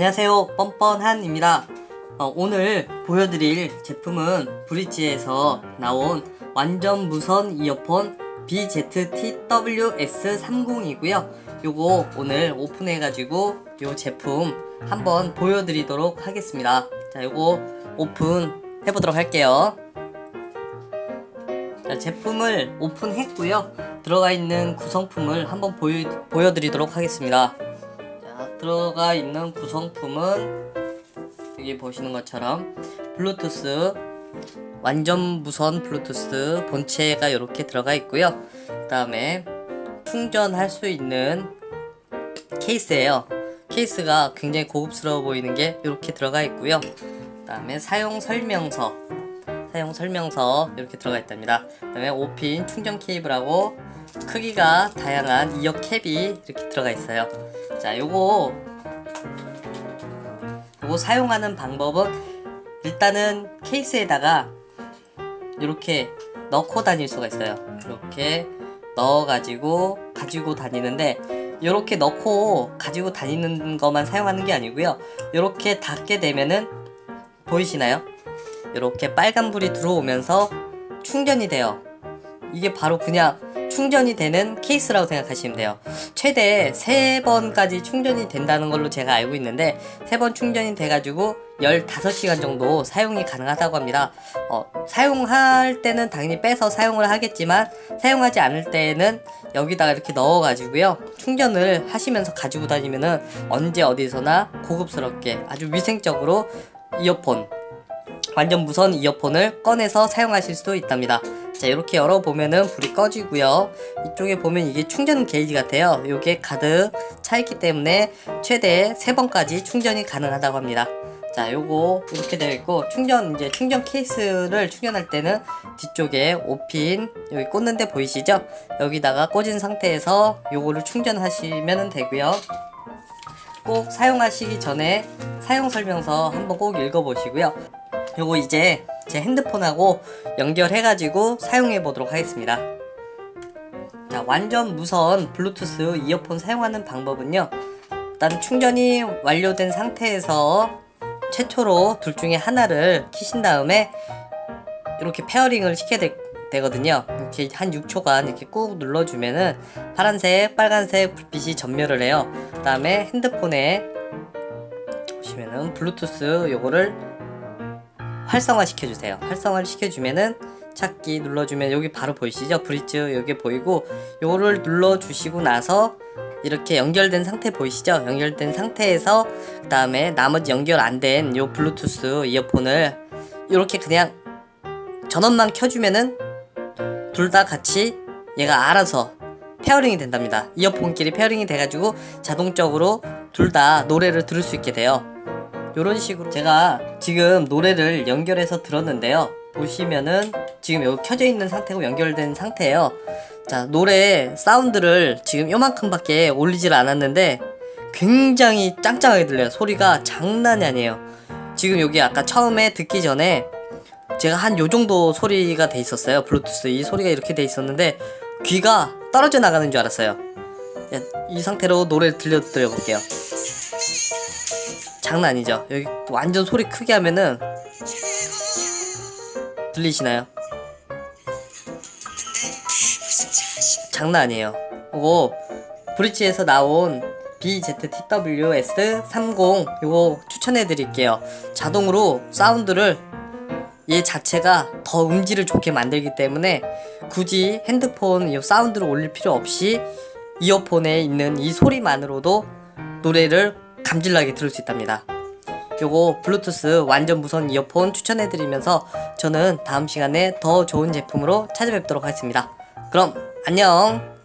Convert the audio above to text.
안녕하세요. 뻔뻔한입니다. 어, 오늘 보여드릴 제품은 브릿지에서 나온 완전 무선 이어폰 BZTWS30이고요. 요거 오늘 오픈해가지고 요 제품 한번 보여드리도록 하겠습니다. 자 요거 오픈 해보도록 할게요. 자, 제품을 오픈했고요. 들어가 있는 구성품을 한번 보여, 보여드리도록 하겠습니다. 자, 들어가 있는 구성품은 여기 보시는 것처럼 블루투스 완전 무선 블루투스 본체가 이렇게 들어가 있고요. 그 다음에 충전할 수 있는 케이스예요. 케이스가 굉장히 고급스러워 보이는 게 이렇게 들어가 있고요. 그 다음에 사용 설명서 사용 설명서 이렇게 들어가 있답니다. 그 다음에 5핀 충전 케이블하고 크기가 다양한 이어 캡이 이렇게 들어가 있어요. 자, 요거 요거 사용하는 방법은 일단은 케이스에다가 이렇게 넣고 다닐 수가 있어요. 이렇게 넣어가지고 가지고 다니는데 이렇게 넣고 가지고 다니는 것만 사용하는 게 아니고요. 이렇게 닫게 되면은 보이시나요? 이렇게 빨간 불이 들어오면서 충전이 돼요. 이게 바로 그냥 충전이 되는 케이스라고 생각하시면 돼요. 최대 3번까지 충전이 된다는 걸로 제가 알고 있는데 3번 충전이 돼가지고 15시간 정도 사용이 가능하다고 합니다. 어, 사용할 때는 당연히 빼서 사용을 하겠지만 사용하지 않을 때는 여기다가 이렇게 넣어가지고요. 충전을 하시면서 가지고 다니면은 언제 어디서나 고급스럽게 아주 위생적으로 이어폰 완전 무선 이어폰을 꺼내서 사용하실 수도 있답니다. 자, 이렇게 열어보면은 불이 꺼지고요. 이쪽에 보면 이게 충전 게이지 같아요. 이게 가득 차 있기 때문에 최대 3번까지 충전이 가능하다고 합니다. 자, 요거 이렇게 되어 있고 충전 이제 충전 케이스를 충전할 때는 뒤쪽에 5핀 여기 꽂는 데 보이시죠? 여기다가 꽂은 상태에서 요거를 충전하시면 되고요. 꼭 사용하시기 전에 사용 설명서 한번 꼭 읽어보시고요. 요거 이제 제 핸드폰하고 연결해가지고 사용해 보도록 하겠습니다. 자, 완전 무선 블루투스 이어폰 사용하는 방법은요. 일단 충전이 완료된 상태에서 최초로 둘 중에 하나를 키신 다음에 이렇게 페어링을 시켜야 되, 되거든요. 이렇게 한 6초간 이렇게 꾹 눌러주면은 파란색, 빨간색 불빛이 전멸을 해요. 그 다음에 핸드폰에 보시면은 블루투스 요거를 활성화 시켜주세요. 활성화를 시켜주면은 찾기 눌러주면 여기 바로 보이시죠? 브릿지 여기 보이고 요거를 눌러주시고 나서 이렇게 연결된 상태 보이시죠? 연결된 상태에서 그 다음에 나머지 연결 안 된 요 블루투스 이어폰을 이렇게 그냥 전원만 켜주면은 둘 다 같이 얘가 알아서 페어링이 된답니다. 이어폰끼리 페어링이 돼가지고 자동적으로 둘 다 노래를 들을 수 있게 돼요. 요런 식으로 제가 지금 노래를 연결해서 들었는데요. 보시면은 지금 여기 켜져 있는 상태고 연결된 상태예요. 자, 노래 사운드를 지금 요만큼밖에 올리질 않았는데 굉장히 짱짱하게 들려요. 소리가 장난이 아니에요. 지금 여기 아까 처음에 듣기 전에 제가 한 요 정도 소리가 돼 있었어요. 블루투스 이 소리가 이렇게 돼 있었는데 귀가 떨어져 나가는 줄 알았어요. 야, 이 상태로 노래 들려 드려 볼게요. 장난 아니죠? 여기 완전 소리 크게 하면은 들리시나요? 장난 아니에요. 이거 브릿지에서 나온 BZTWS30 이거 추천해 드릴게요. 자동으로 사운드를 얘 자체가 더 음질을 좋게 만들기 때문에 굳이 핸드폰 이 사운드를 올릴 필요 없이 이어폰에 있는 이 소리만으로도 노래를 감질나게 들을 수 있답니다. 요거 블루투스 완전 무선 이어폰 추천해드리면서 저는 다음 시간에 더 좋은 제품으로 찾아뵙도록 하겠습니다. 그럼 안녕!